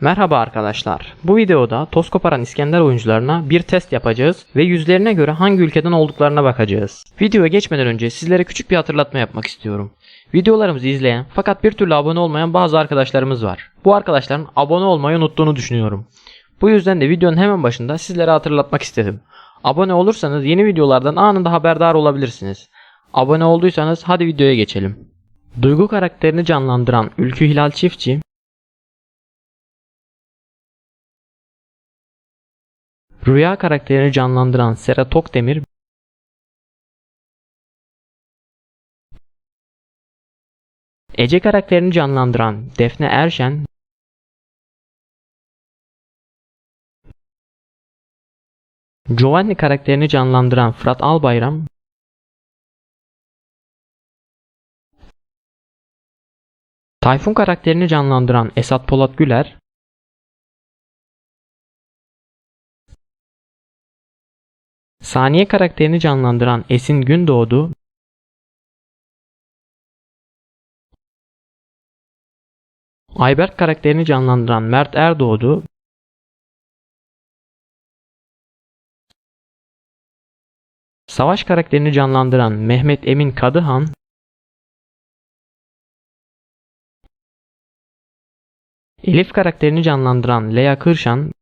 Merhaba arkadaşlar. Bu videoda toz koparan İskender oyuncularına bir test yapacağız ve yüzlerine göre hangi ülkeden olduklarına bakacağız. Videoya geçmeden önce sizlere küçük bir hatırlatma yapmak istiyorum. Videolarımızı izleyen fakat bir türlü abone olmayan bazı arkadaşlarımız var. Bu arkadaşların abone olmayı unuttuğunu düşünüyorum. Bu yüzden de videonun hemen başında sizlere hatırlatmak istedim. Abone olursanız yeni videolardan anında haberdar olabilirsiniz. Abone olduysanız hadi videoya geçelim. Duygu karakterini canlandıran Ülkü Hilal Çiftçi, Rüya karakterini canlandıran Sera Tokdemir, Ece karakterini canlandıran Defne Erşen, Giovanni karakterini canlandıran Fırat Albayram, Tayfun karakterini canlandıran Esat Polat Güler, Saniye karakterini canlandıran Esin Gündoğdu, Ayberk karakterini canlandıran Mert Erdoğdu, Savaş karakterini canlandıran Mehmet Emin Kadıhan, Elif karakterini canlandıran Lea Kırşan,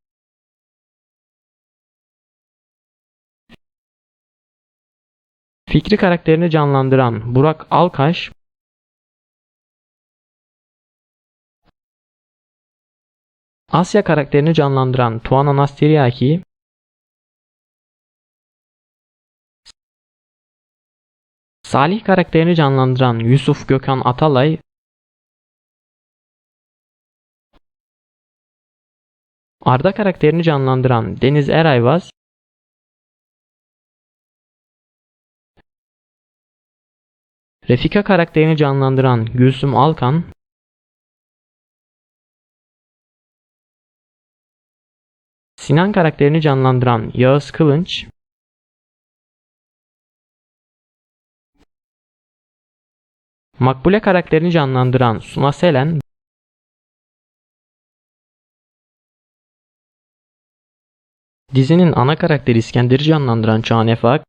Fikri karakterini canlandıran Burak Alkaş, Asya karakterini canlandıran Tuana Nastiriaki, Salih karakterini canlandıran Yusuf Gökhan Atalay, Arda karakterini canlandıran Deniz Erayvaz, Refika karakterini canlandıran Gülsüm Alkan, Sinan karakterini canlandıran Yağız Kılınç, Makbule karakterini canlandıran Suna Selen, dizinin ana karakteri İskender'i canlandıran Çağan Efak,